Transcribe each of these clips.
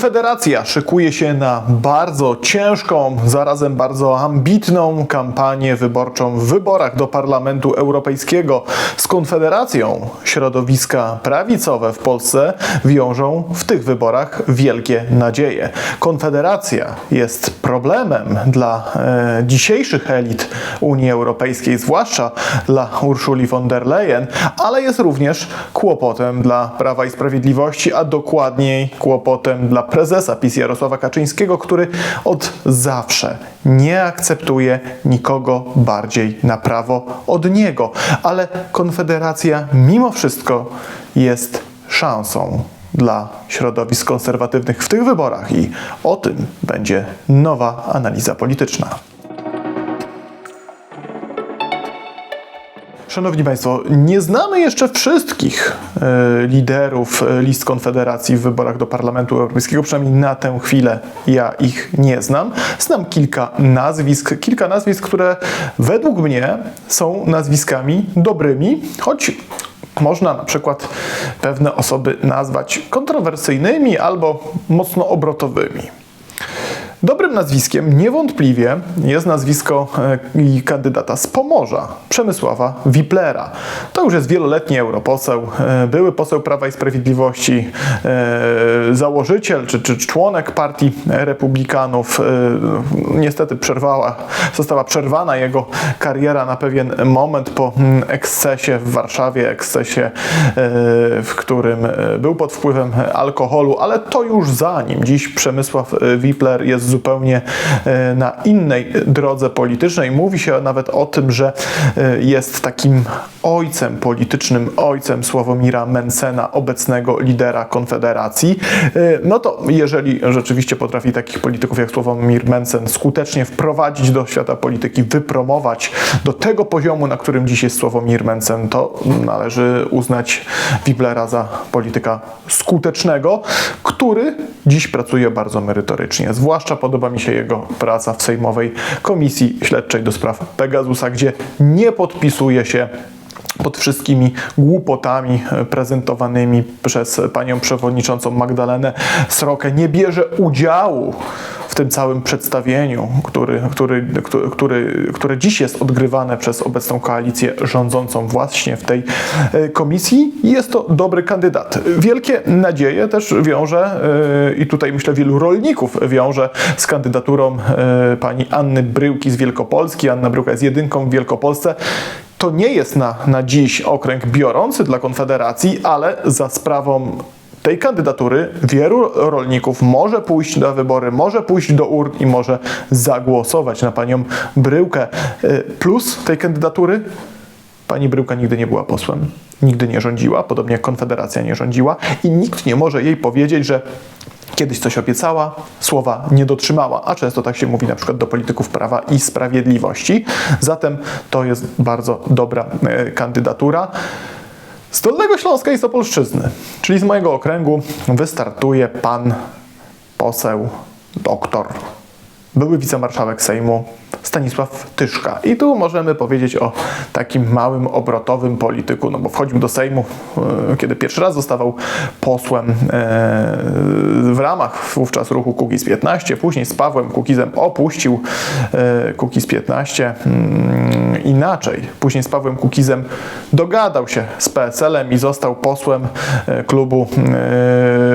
Konfederacja szykuje się na bardzo ciężką, zarazem bardzo ambitną kampanię wyborczą w wyborach do Parlamentu Europejskiego. Z Konfederacją środowiska prawicowe w Polsce wiążą w tych wyborach wielkie nadzieje. Konfederacja jest problemem dla e, dzisiejszych elit Unii Europejskiej, zwłaszcza dla Urszuli von der Leyen, ale jest również kłopotem dla Prawa i Sprawiedliwości, a dokładniej kłopotem dla prezesa PiS Jarosława Kaczyńskiego, który od zawsze nie akceptuje nikogo bardziej na prawo od niego. Ale Konfederacja mimo wszystko jest szansą dla środowisk konserwatywnych w tych wyborach i o tym będzie nowa analiza polityczna. Szanowni Państwo, nie znamy jeszcze wszystkich e, liderów e, list Konfederacji w wyborach do Parlamentu Europejskiego, przynajmniej na tę chwilę ja ich nie znam. Znam kilka nazwisk, kilka nazwisk, które według mnie są nazwiskami dobrymi, choć można na przykład pewne osoby nazwać kontrowersyjnymi albo mocno obrotowymi. Dobrym nazwiskiem niewątpliwie jest nazwisko e, kandydata z Pomorza, Przemysława Wiplera. To już jest wieloletni europoseł, e, były poseł Prawa i Sprawiedliwości, e, założyciel czy, czy członek partii republikanów. Niestety przerwała, została przerwana jego kariera na pewien moment po mm, ekscesie w Warszawie, ekscesie, w którym był pod wpływem alkoholu, ale to już za nim. Dziś Przemysław Wipler jest zupełnie e, na innej drodze politycznej. Mówi się nawet o tym, że e, jest takim ojcem politycznym, ojcem Sławomira Mencena, obecnego lidera Konfederacji. E, no to jeżeli rzeczywiście potrafi takich polityków jak Sławomir Mencen skutecznie wprowadzić do świata polityki, wypromować do tego poziomu, na którym dziś jest Sławomir Mencen, to należy uznać Wiblera za polityka skutecznego, który dziś pracuje bardzo merytorycznie. Zwłaszcza podoba mi się jego praca w Sejmowej Komisji Śledczej do spraw Pegasusa, gdzie nie podpisuje się pod wszystkimi głupotami prezentowanymi przez panią przewodniczącą Magdalenę Srokę. Nie bierze udziału tym całym przedstawieniu, który, który, który, które dziś jest odgrywane przez obecną koalicję rządzącą właśnie w tej e, komisji. Jest to dobry kandydat. Wielkie nadzieje też wiąże, e, i tutaj myślę wielu rolników wiąże z kandydaturą e, pani Anny Bryłki z Wielkopolski. Anna Bryłka jest jedynką w Wielkopolsce to nie jest na, na dziś okręg biorący dla Konfederacji, ale za sprawą tej kandydatury wielu rolników może pójść na wybory, może pójść do urn i może zagłosować na panią Bryłkę. Y, plus tej kandydatury Pani Bryłka nigdy nie była posłem, nigdy nie rządziła, podobnie jak Konfederacja nie rządziła i nikt nie może jej powiedzieć, że kiedyś coś obiecała, słowa nie dotrzymała, a często tak się mówi na przykład do polityków prawa i sprawiedliwości. Zatem to jest bardzo dobra e, kandydatura. Z Dolnego Śląska i z Opolszczyzny, czyli z mojego okręgu, wystartuje pan poseł, doktor, były wicemarszałek Sejmu Stanisław Tyszka. I tu możemy powiedzieć o takim małym, obrotowym polityku, no bo wchodził do Sejmu, e, kiedy pierwszy raz zostawał posłem e, w ramach wówczas ruchu Kukiz 15, później z Pawłem Kukizem opuścił e, Kukiz 15 mm, inaczej. Później z Pawłem Kukizem dogadał się z PSL-em i został posłem klubu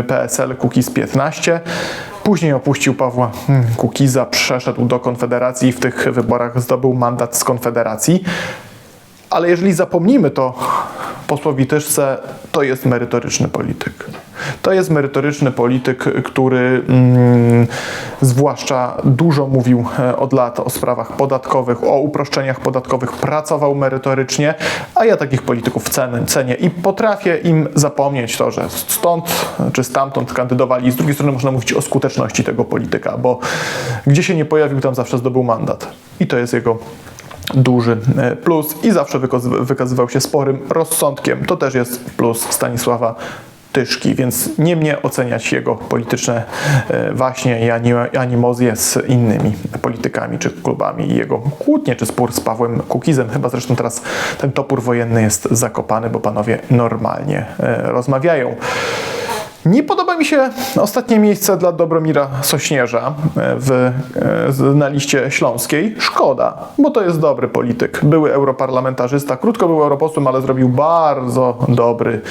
PSL Kukiz 15. Później opuścił Pawła hmm, Kukiza, przeszedł do Konfederacji i w tych wyborach zdobył mandat z Konfederacji. Ale jeżeli zapomnimy to posłowi Tyszce, to jest merytoryczny polityk. To jest merytoryczny polityk, który mm, zwłaszcza dużo mówił e, od lat o sprawach podatkowych, o uproszczeniach podatkowych, pracował merytorycznie, a ja takich polityków cenię, cenię i potrafię im zapomnieć to, że stąd czy stamtąd kandydowali. Z drugiej strony można mówić o skuteczności tego polityka, bo gdzie się nie pojawił, tam zawsze zdobył mandat. I to jest jego duży e, plus i zawsze wykazywał się sporym rozsądkiem. To też jest plus Stanisława Tyszki, więc nie mnie oceniać jego polityczne e, waśnie i animozje z innymi politykami czy klubami i jego kłótnie czy spór z Pawłem Kukizem. Chyba zresztą teraz ten topór wojenny jest zakopany, bo panowie normalnie e, rozmawiają. Nie podoba mi się ostatnie miejsce dla Dobromira Sośnierza e, w, e, na liście śląskiej. Szkoda, bo to jest dobry polityk. Były europarlamentarzysta, krótko był europosłem, ale zrobił bardzo dobry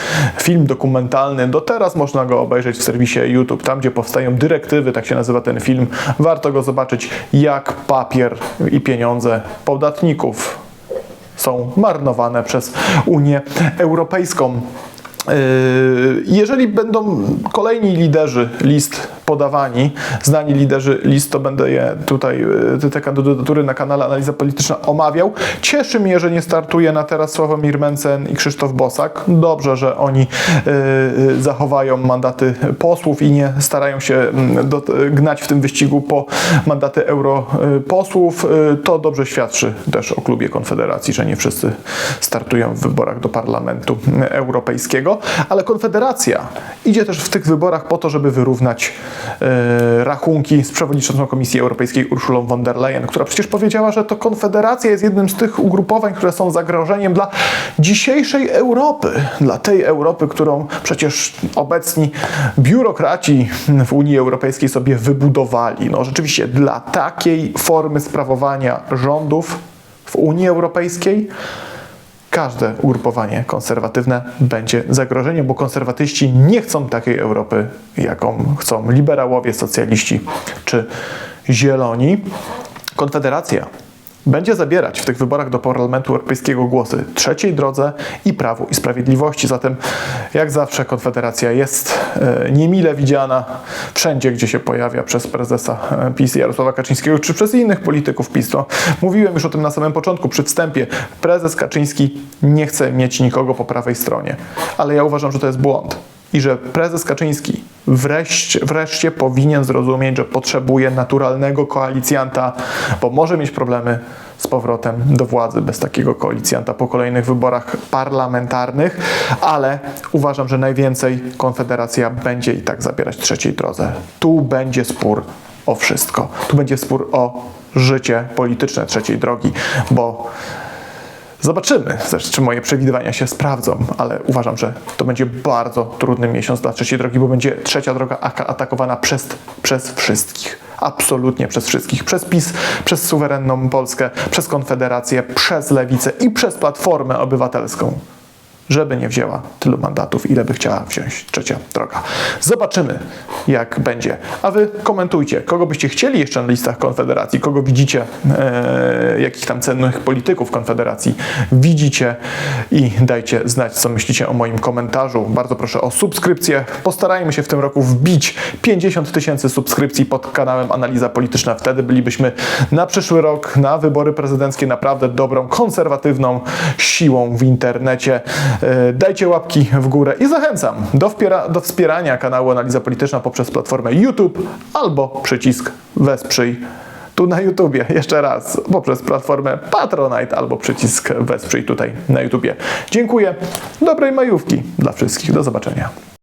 film dokumentalny. Do teraz można go obejrzeć w serwisie YouTube, tam gdzie powstają dyrektywy, tak się nazywa ten film. Warto go zobaczyć, jak papier i pieniądze podatników są marnowane przez Unię Europejską. Yy, Jeżeli będą kolejni liderzy list podawani, znani liderzy list, to będę je tutaj, yy, te kandydatury na kanale Analiza Polityczna omawiał. Cieszy mnie, że nie startuje na teraz Sławomir Mencen i Krzysztof Bosak. Dobrze, że oni yy, zachowają mandaty posłów i nie starają się mm, gnać w tym wyścigu po mandaty europosłów. To dobrze świadczy też o klubie Konfederacji, że nie wszyscy startują w wyborach do Parlamentu Europejskiego, ale Konfederacja idzie też w tych wyborach po to, żeby wyrównać rachunki z przewodniczącą Komisji Europejskiej Urszulą von der Leyen, która przecież powiedziała, że to Konfederacja jest jednym z tych ugrupowań, które są zagrożeniem dla dzisiejszej Europy, dla tej Europy, którą przecież obecni biurokraci w Unii Europejskiej sobie wybudowali. No rzeczywiście dla takiej formy sprawowania rządów w Unii Europejskiej każde ugrupowanie konserwatywne będzie zagrożeniem, bo konserwatyści nie chcą takiej Europy, jaką chcą liberałowie, socjaliści czy zieloni. Konfederacja będzie zabierać w tych wyborach do Parlamentu Europejskiego głosy trzeciej drodze i Prawu i Sprawiedliwości. Zatem, jak zawsze, Konfederacja jest e, niemile widziana wszędzie, gdzie się pojawia przez prezesa e, PiS Jarosława Kaczyńskiego, czy przez innych polityków PiS. Mówiłem już o tym na samym początku, przy wstępie. Prezes Kaczyński nie chce mieć nikogo po prawej stronie, ale ja uważam, że to jest błąd i że prezes Kaczyński wreszcie, wreszcie powinien zrozumieć, że potrzebuje naturalnego koalicjanta, bo może mieć problemy z powrotem do władzy bez takiego koalicjanta po kolejnych wyborach parlamentarnych, ale uważam, że najwięcej Konfederacja będzie i tak zabierać trzeciej drodze. Tu będzie spór o wszystko. Tu będzie spór o życie polityczne trzeciej drogi, bo Zobaczymy, czy moje przewidywania się sprawdzą, ale uważam, że to będzie bardzo trudny miesiąc dla trzeciej drogi, bo będzie trzecia droga atakowana przez, przez wszystkich. Absolutnie przez wszystkich. Przez PiS, przez suwerenną Polskę, przez Konfederację, przez Lewicę i przez Platformę Obywatelską. Żeby nie wzięła tylu mandatów, ile by chciała wziąć trzecia droga. Zobaczymy, jak będzie. A wy komentujcie, kogo byście chcieli jeszcze na listach Konfederacji, kogo widzicie, e, jakich tam cennych polityków Konfederacji widzicie i dajcie znać, co myślicie o moim komentarzu. Bardzo proszę o subskrypcję. Postarajmy się w tym roku wbić 50 tysięcy subskrypcji pod kanałem Analiza Polityczna. Wtedy bylibyśmy na przyszły rok, na wybory prezydenckie naprawdę dobrą, konserwatywną siłą w internecie. E, Dajcie łapki w górę i zachęcam do, wpiera, do wspierania kanału Analiza Polityczna poprzez platformę YouTube albo przycisk Wesprzyj tu na YouTubie. Jeszcze raz poprzez platformę Patronite albo przycisk Wesprzyj tutaj na YouTubie. Dziękuję. Dobrej majówki dla wszystkich. Do zobaczenia.